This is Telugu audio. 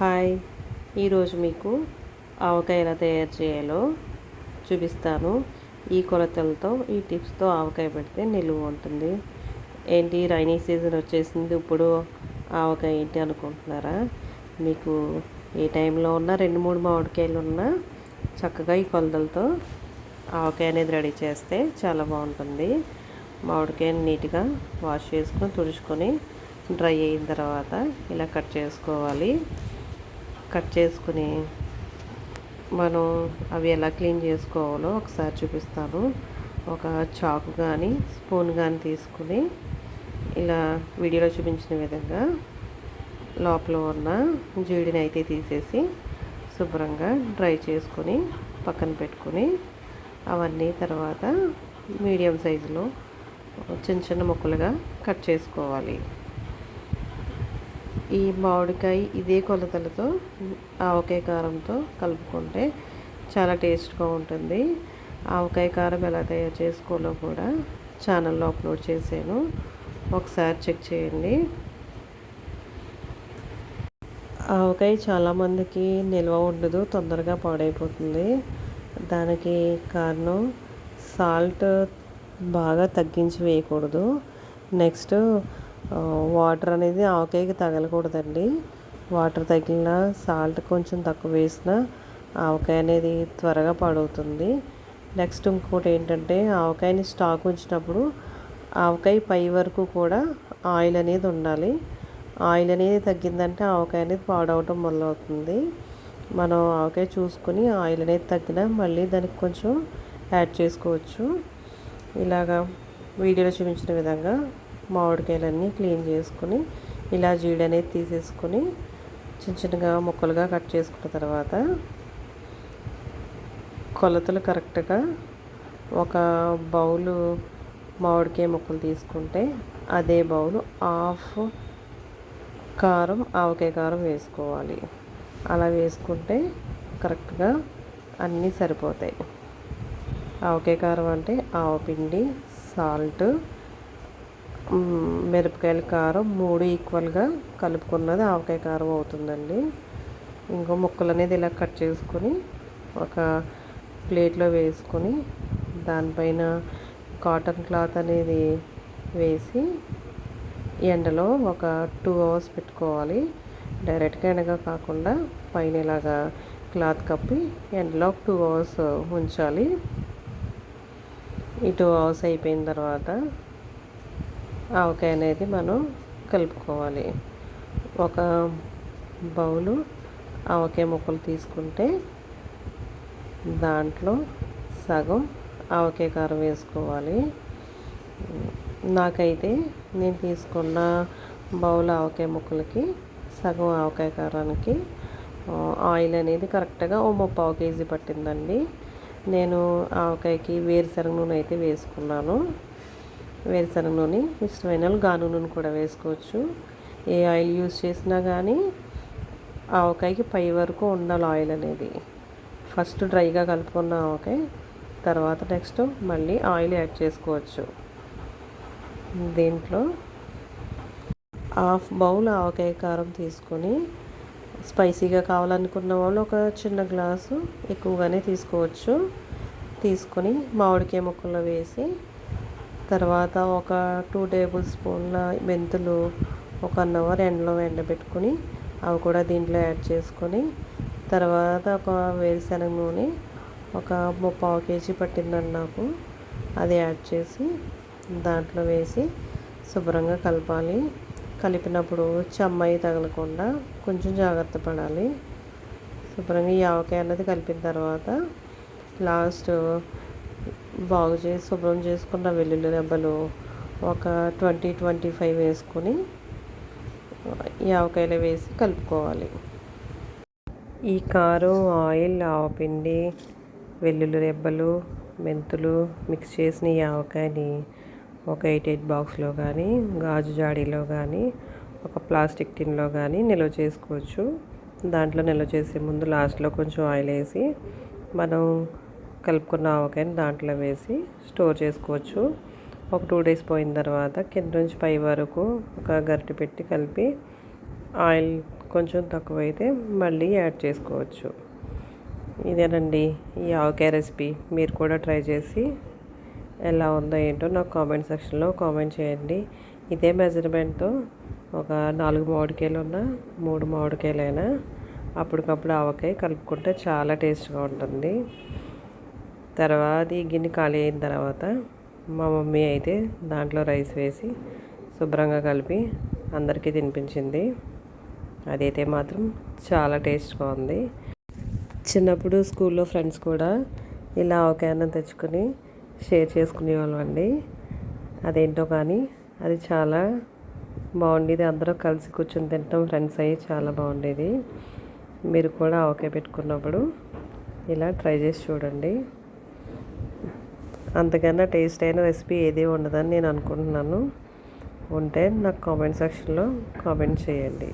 హాయ్. ఈరోజు మీకు ఆవకాయ ఎలా తయారు చేయాలో చూపిస్తాను. ఈ కొలతలతో ఈ టిప్స్తో ఆవకాయ పెడితే నిలువ ఉంటుంది. ఏంటి? రైనీ సీజన్ వచ్చేసింది. ఇప్పుడు ఆవకాయ ఏంటి అనుకుంటున్నారా? మీకు ఏ టైంలో ఉన్నా రెండు మూడు మామిడికాయలు ఉన్నా చక్కగా ఈ కొలతలతో ఆవకాయ అనేది రెడీ చేస్తే చాలా బాగుంటుంది. మామిడికాయని నీట్గా వాష్ చేసుకొని తుడుచుకొని డ్రై అయిన తర్వాత ఇలా కట్ చేసుకోవాలి. కట్ చేసుకుని మనం అవి ఎలా క్లీన్ చేసుకోవాలో ఒకసారి చూపిస్తాను. ఒక చాకు కానీ స్పూన్ కానీ తీసుకుని ఇలా వీడియోలో చూపించిన విధంగా లోపల ఉన్న జీడిని అయితే తీసేసి శుభ్రంగా డ్రై చేసుకొని పక్కన పెట్టుకొని అవన్నీ తర్వాత మీడియం సైజులో చిన్న చిన్న ముక్కలుగా కట్ చేసుకోవాలి. ఈ మామిడికాయ ఇదే కొలతలతో ఆవకాయ కారంతో కలుపుకుంటే చాలా టేస్ట్గా ఉంటుంది. ఆవకాయ కారం ఎలా తయారు చేసుకోవాలో కూడా ఛానల్లో అప్లోడ్ చేశాను. ఒకసారి చెక్ చేయండి. ఆవకాయ చాలామందికి నిల్వ ఉండదు తొందరగా పాడైపోతుంది. దానికి కారణం సాల్ట్ బాగా తగ్గించి వేయకూడదు. నెక్స్ట్ వాటర్ అనేది ఆవకాయకి తగలకూడదండి. వాటర్ తగిలిన సాల్ట్ కొంచెం తక్కువ వేసిన ఆవకాయ అనేది త్వరగా పాడవుతుంది. నెక్స్ట్ ఇంకోటి ఏంటంటే ఆవకాయని స్టాక్ ఉంచినప్పుడు ఆవకాయ పై వరకు కూడా ఆయిల్ అనేది ఉండాలి. ఆయిల్ అనేది తగ్గిందంటే ఆవకాయ అనేది పాడవటం మొదలవుతుంది. మనం ఆవకాయ చూసుకొని ఆయిల్ అనేది తగ్గినా మళ్ళీ దానికి కొంచెం యాడ్ చేసుకోవచ్చు. ఇలాగా వీడియోలో చూపించిన విధంగా మామిడికాయలన్నీ క్లీన్ చేసుకుని ఇలా జీడి అనేది తీసేసుకొని చిన్న చిన్నగా ముక్కలుగా కట్ చేసుకున్న తర్వాత కొలతలు కరెక్ట్గా ఒక బౌలు మామిడికాయ ముక్కలు తీసుకుంటే అదే బౌలు హాఫ్ కారం ఆవకాయ కారం వేసుకోవాలి. అలా వేసుకుంటే కరెక్ట్గా అన్నీ సరిపోతాయి. ఆవకాయ కారం అంటే ఆవపిండి సాల్ట్ మిరపకాయల కారం మూడు ఈక్వల్గా కలుపుకున్నది ఆవకాయ కారం అవుతుందండి. ఇంకో ముక్కలు అనేది ఇలా కట్ చేసుకొని ఒక ప్లేట్లో వేసుకొని దానిపైన కాటన్ క్లాత్ అనేది వేసి ఎండలో ఒక టూ అవర్స్ పెట్టుకోవాలి. డైరెక్ట్గా ఎండగా కాకుండా పైన ఇలాగా క్లాత్ కప్పి ఎండలో ఒక టూ అవర్స్ ఉంచాలి. ఈ టూ అవర్స్ అయిపోయిన తర్వాత ఆవకాయ అనేది మనం కలుపుకోవాలి. ఒక బౌలు ఆవకాయ ముక్కలు తీసుకుంటే దాంట్లో సగం ఆవకాయ కారం వేసుకోవాలి. నాకైతే నేను తీసుకున్న బౌల్ ఆవకాయ ముక్కలకి సగం ఆవకాయ కారానికి ఆయిల్ అనేది కరెక్ట్గా ఓ ముప్పావు కేజీ పట్టిందండి. నేను ఆవకాయకి వేరుశనగ నూనె అయితే వేసుకున్నాను. వేరుశనగ నూనె ఇష్టమైన వాళ్ళు గాను నూనె కూడా వేసుకోవచ్చు. ఏ ఆయిల్ యూజ్ చేసినా కానీ ఆవకాయకి పై వరకు ఉండాలి ఆయిల్ అనేది. ఫస్ట్ డ్రైగా కలుపుకున్న ఆవకాయ తర్వాత నెక్స్ట్ మళ్ళీ ఆయిల్ యాడ్ చేసుకోవచ్చు. దీంట్లో హాఫ్ బౌల్ ఆవకాయ కారం తీసుకొని స్పైసీగా కావాలనుకున్న వాళ్ళు ఒక చిన్న గ్లాసు ఎక్కువగానే తీసుకోవచ్చు. తీసుకొని మామిడికాయ ముక్కల్లో వేసి తర్వాత ఒక టూ టేబుల్ స్పూన్ల మెంతులు ఒక వన్ అవర్ ఎండలో ఎండబెట్టుకొని అవి కూడా దీంట్లో యాడ్ చేసుకొని తర్వాత ఒక వేరుశనగ నూనె ఒక ముప్పావు కేజీ పట్టిందండి నాకు. అది యాడ్ చేసి దాంట్లో వేసి శుభ్రంగా కలపాలి. కలిపినప్పుడు చెమ్మాయి తగలకుండా కొంచెం జాగ్రత్త పడాలి. శుభ్రంగా ఈ ఆవకాయ అన్నది కలిపిన తర్వాత లాస్ట్ బాగు చేసి శుభ్రం చేసుకున్న వెల్లుల్లి రెబ్బలు ఒక ట్వంటీ ట్వంటీ ఫైవ్ వేసుకొని యావకాయలు వేసి కలుపుకోవాలి. ఈ కారం ఆయిల్ ఆవపిండి వెల్లుల్లి రెబ్బలు మెంతులు మిక్స్ చేసిన యావకాయని ఒక ఎయిట్ ఎయిట్ బాక్స్లో కానీ గాజు జాడీలో కానీ ఒక ప్లాస్టిక్ టిన్లో కానీ నిల్వ చేసుకోవచ్చు. దాంట్లో నిల్వ చేసే ముందు లాస్ట్లో కొంచెం ఆయిల్ వేసి మనం కలుపుకున్న ఆవకాయని దాంట్లో వేసి స్టోర్ చేసుకోవచ్చు. ఒక టూ డేస్ పోయిన తర్వాత కింద నుంచి పై వరకు ఒక గరిటె పెట్టి కలిపి ఆయిల్ కొంచెం తక్కువైతే మళ్ళీ యాడ్ చేసుకోవచ్చు. ఇదేనండి ఈ ఆవకాయ రెసిపీ. మీరు కూడా ట్రై చేసి ఎలా ఉందో ఏంటో నాకు కామెంట్ సెక్షన్లో కామెంట్ చేయండి. ఇదే మెజర్మెంట్తో ఒక నాలుగు మామిడికాయలు ఉన్న మూడు మామిడికాయలైనా అప్పటికప్పుడు ఆవకాయ కలుపుకుంటే చాలా టేస్ట్గా ఉంటుంది. తర్వాత ఈ గిన్నె ఖాళీ అయిన తర్వాత మా మమ్మీ అయితే దాంట్లో రైస్ వేసి శుభ్రంగా కలిపి అందరికీ తినిపించింది. అదైతే మాత్రం చాలా టేస్ట్గా ఉంది. చిన్నప్పుడు స్కూల్లో ఫ్రెండ్స్ కూడా ఇలా ఆవకాయ తెచ్చుకొని షేర్ చేసుకునేవాళ్ళం అండి అదేంటో కానీ అది చాలా బాగుండేది. అందరూ కలిసి కూర్చొని తినటం ఫ్రెండ్స్ అయ్యి చాలా బాగుండేది. మీరు కూడా ఆవకాయ పెట్టుకున్నప్పుడు ఇలా ట్రై చేసి చూడండి. అంతకన్నా టేస్ట్ అయిన రెసిపీ ఏది ఉండదని నేను అనుకుంటున్నాను. ఉంటే నాకు కామెంట్ సెక్షన్లో కామెంట్ చేయండి.